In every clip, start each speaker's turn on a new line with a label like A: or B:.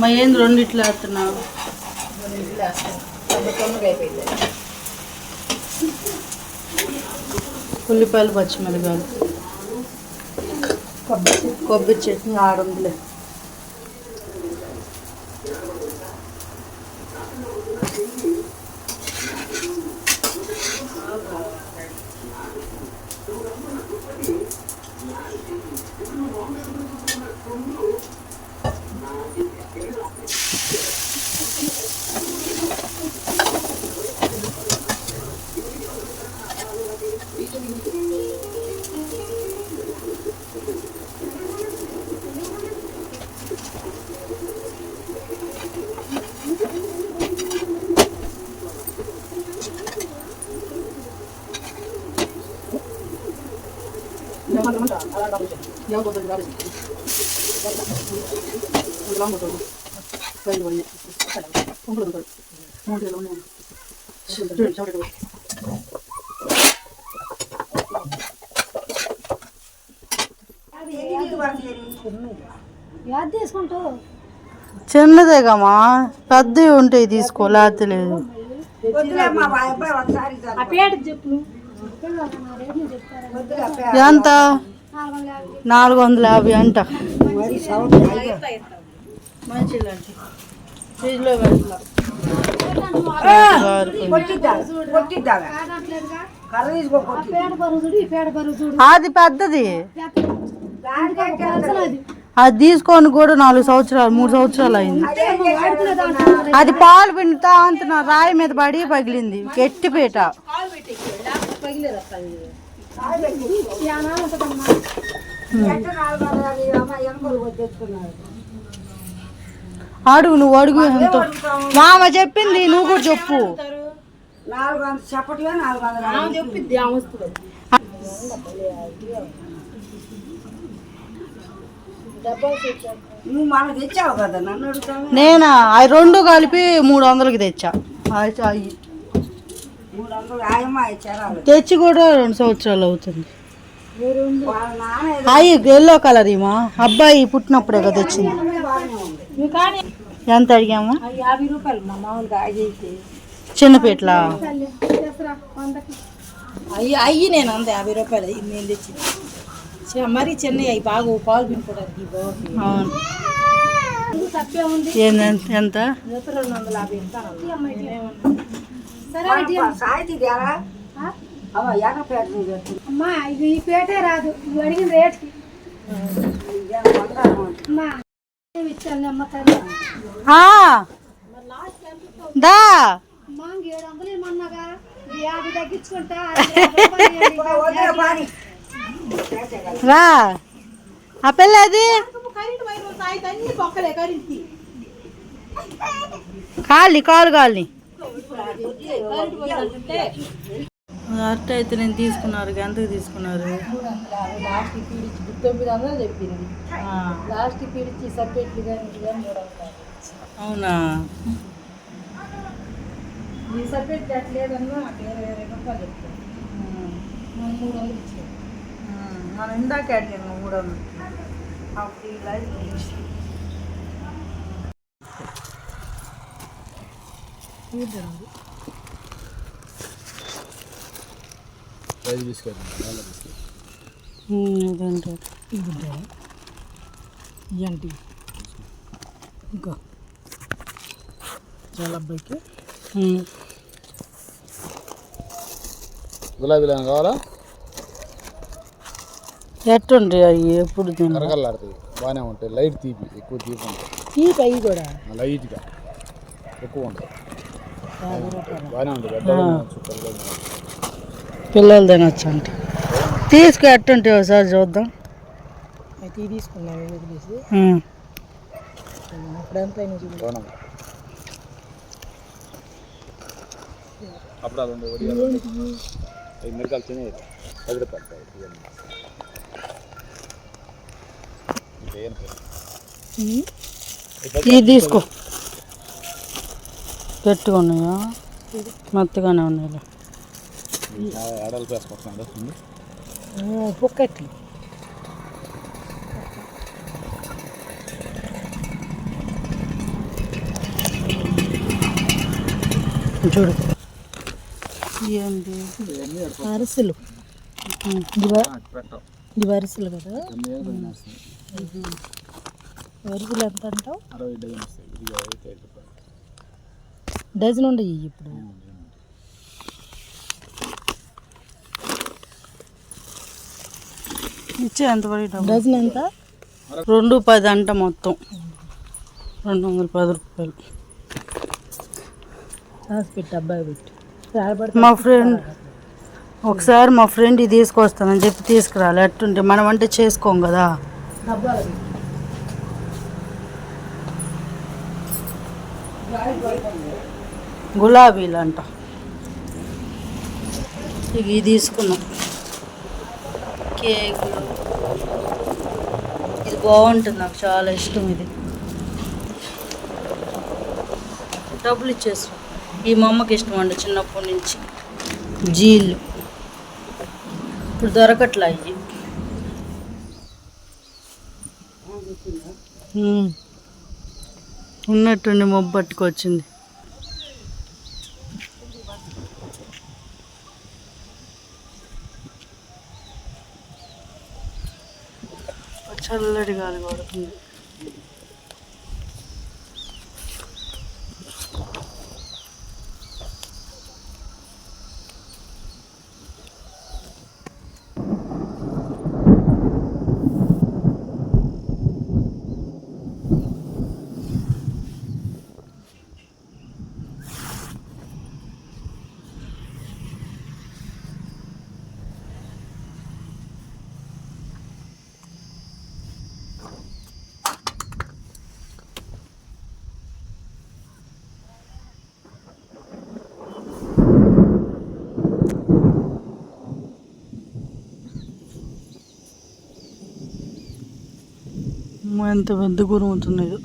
A: మా ఏంది రెండు ఇట్లా వేస్తున్నావు ఉల్లిపాయలు పచ్చిమిరకాయలు.
B: కొబ్బరి
A: కొబ్బరి చట్నీ ఆరు వందలే
C: యాద్ తీసుకుంటావు
A: చిన్నదేగమ్మా. పెద్దవి ఉంటాయి తీసుకో లేదు.
C: చెప్తారా
A: ఎంత?
C: నాలుగు వందల యాభై
A: అంట. అది పెద్దది.
C: అది
A: తీసుకొని కూడా నాలుగు సంవత్సరాలు మూడు సంవత్సరాలు అయింది. అది పాలు పిండుతా అంత రాయి మీద పడి పగిలింది
C: గట్టిపేట.
A: అడుగు నువ్వు అడుగు ఎంత మామ చెప్పింది నువ్వు కూడా చెప్పు. నేనా? అవి రెండు కలిపి మూడు వందలకి తెచ్చా. అవి- అవి
B: మూడు వందలు ఆయమ్మ ఇచ్చారు వాళ్ళు
A: తెచ్చి కూడా రెండు సంవత్సరాలు అవుతుంది. అవి ఎల్లో కలర్ ఏమా. అబ్బాయి పుట్టినప్పుడే కదా తెచ్చింది. ఎంత అడిగామా? చిన్నపీట్ల
B: అయ్యి అయ్యి నేను అంత యాభై రూపాయలు అయ్యి నేను తెచ్చి? మరీ చిన్నవి అవి బాగా పాలు పిండుకోవడానికి బాగుంది
A: అవును. ఎంత?
B: రెండు వందల యాభై
C: ఇవ్వు. ఆ? అమ్మా ఇది ఈ పేటే రాదు. నువ్వు అడిగిన రేట్కి. అమ్మా ఏమి ఇచ్చాను అమ్మ తల్లి?
A: ఆ, దా.
C: అమ్మా ఇంక ఏడు వందలు ఇమ్మన్నాగా ఇది యాభై తగ్గించుకుంటా అది యాభై రూపాయలు ఇవ్వండి.
A: రా. ఆ పిల్ల అది? కాలి కాలు కాలి అట్ట అయితే నేను తీసుకున్నారు ఎంతకు తీసుకున్నారు.
B: లాస్ట్ పీడిచి తొమ్మిది వందలు చెప్పింది
A: ఆ,
B: లాస్ట్ పీడిచి సపరేట్లు కానీ మూడు వందలు
A: అవునా?
B: ఈ సపరేట్ అట్లేదన్నా అట్లా ఇరవై ఇరవై రూపాయలు చెప్తాను మనం మూడు వందలు ఇచ్చాం
A: మనం ఇందాక అడిగాను మూడు వందలు. అప్పుడు ఈ ఉమ్, ఇదేంటి?
B: ఇంకా చాలా అబ్బాయికి
D: గులాబీలు కావాలా
A: ఎట్టుంటాయి అవి? ఎప్పుడు తిన
D: కరకల్లాడుతాయి బాగానే ఉంటాయి. లైట్ తీపి. ఎక్కువ తీపి ఉంటాయి.
B: తీపి అయ్యి కూడా?
D: లైట్గా. ఎక్కువ ఉంటాయి.
A: పిల్లలు తినొచ్చు అంటే తీసుకు ఎట్టుంటాయి ఒకసారి చూద్దాం.
B: అయితే ఇవి తీసుకున్నాను
D: అప్పుడు అది మిరకాయలు తినేది పది రూపాయలు.
A: ఇది తీసుకో. గట్టిగా ఉన్నాయా? మెత్తగానే ఉన్నాయి
B: బుక్కెట్లు
A: చూడు
B: అరిసెలు. ఇది అరిసెలు కదా? అరిసెలు ఎంత అంటావు?
D: డజన్
B: ఉండయి ఇప్పుడు.
A: ఇచ్చే ఎంత?
B: డజన్ ఎంత?
A: రెండు పది అంట మొత్తం. రెండు వందల పది రూపాయలు.
B: పెట్టి అబ్బాయి పెట్టి.
A: మా ఫ్రెండ్ ఒకసారి మా ఫ్రెండ్ ఇది తీసుకొస్తానని చెప్పి తీసుకురాలి. ఎట్టుంటే మనం అంటే చేసుకోం కదా. గులాబీలు అంట ఇవి తీసుకున్నాం. కేకులు. ఇది బాగుంటుంది నాకు చాలా ఇష్టం ఇది. డబ్బులు ఇచ్చేసాం. ఈ మా అమ్మకి ఇష్టం అండి చిన్నప్పటి నుంచి. జీళ్ళు ఇప్పుడు దొరకట్లా ఇవి. ఉన్నట్టుండి మొబ్బు చల్లటి గాలి పడుతుంది ఎంత పెద్ద గురుముతున్నాయో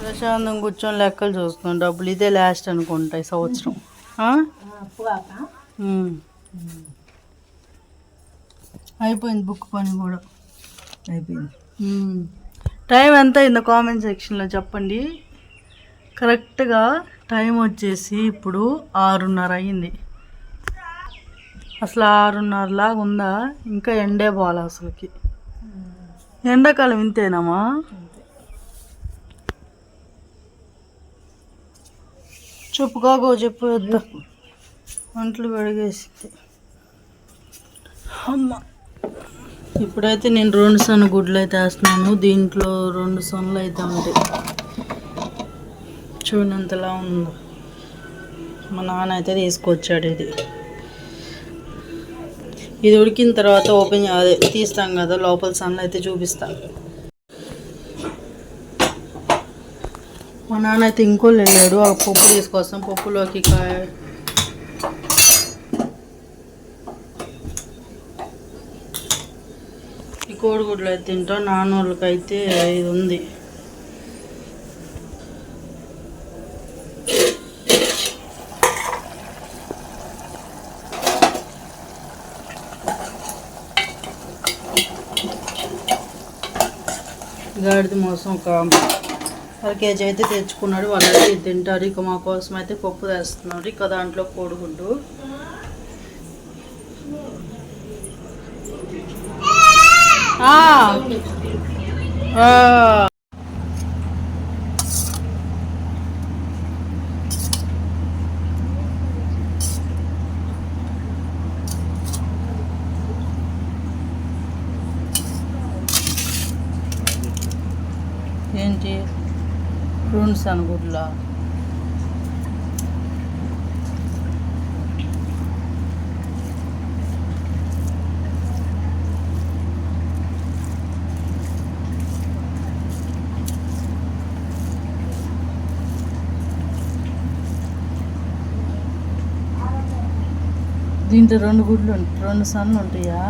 A: ప్రశాంతం కూర్చొని లెక్కలు చూస్తున్నాం డబ్బులు ఇదే లాస్ట్ అనుకుంటా ఈ సంవత్సరం. అయిపోయింది బుక్ పని కూడా.
B: అయిపోయింది.
A: టైం ఎంత అయిందో కామెంట్ సెక్షన్లో చెప్పండి. కరెక్ట్గా టైం వచ్చేసి ఇప్పుడు ఆరున్నర అయింది. అసలు ఆరున్నర లాగా ఉందా? ఇంకా ఎండే పోవాలి అసలుకి. ఎండాకాలం ఇంతేనమ్మా చెప్పు కాకో చెప్పు వద్దా. ఒంట్లు కడిగేసింది అమ్మ. ఇప్పుడైతే నేను రెండు సన్న గుడ్లు అయితే వేస్తున్నాను. దీంట్లో రెండు సన్నులు అయితే ఉంటాయి చూడంతలా ఉందో. మా నాన్న అయితే తీసుకొచ్చాడు ఇది. ఇది ఉడికిన తర్వాత ఓపెన్ అదే తీస్తాం కదా లోపల సన్లు అయితే చూపిస్తాను మా నాన్న అయితే ఇంకోళ్ళు వెళ్ళాడు ఆ పప్పు తీసుకొస్తాం పప్పులోకి కాయ ఈ కోడిగుడ్లు అయితే తింటాం నాన్నోళ్ళకి అయితే ఇది ఉంది. గాడిద మోసం ఒక అర కేజీ అయితే తెచ్చుకున్నాడు. వాళ్ళైతే తింటారు. ఇక మా కోసం అయితే పప్పు తెస్తున్నారు. ఇక దాంట్లో కోడిగుడ్డు. ఆ. ఫ్రూట్స్ అనుకుంటులా దీంట్లో రెండు గుడ్లు రెండు సన్నులు ఉంటాయా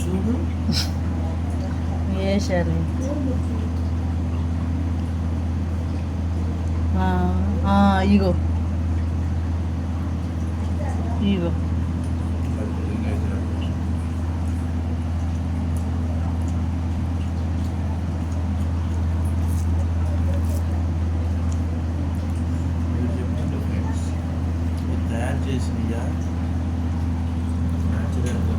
B: చూడు.
A: వేసారు ఇగో. ఇగో. తయారు చేసినయా న్యాచురల్గా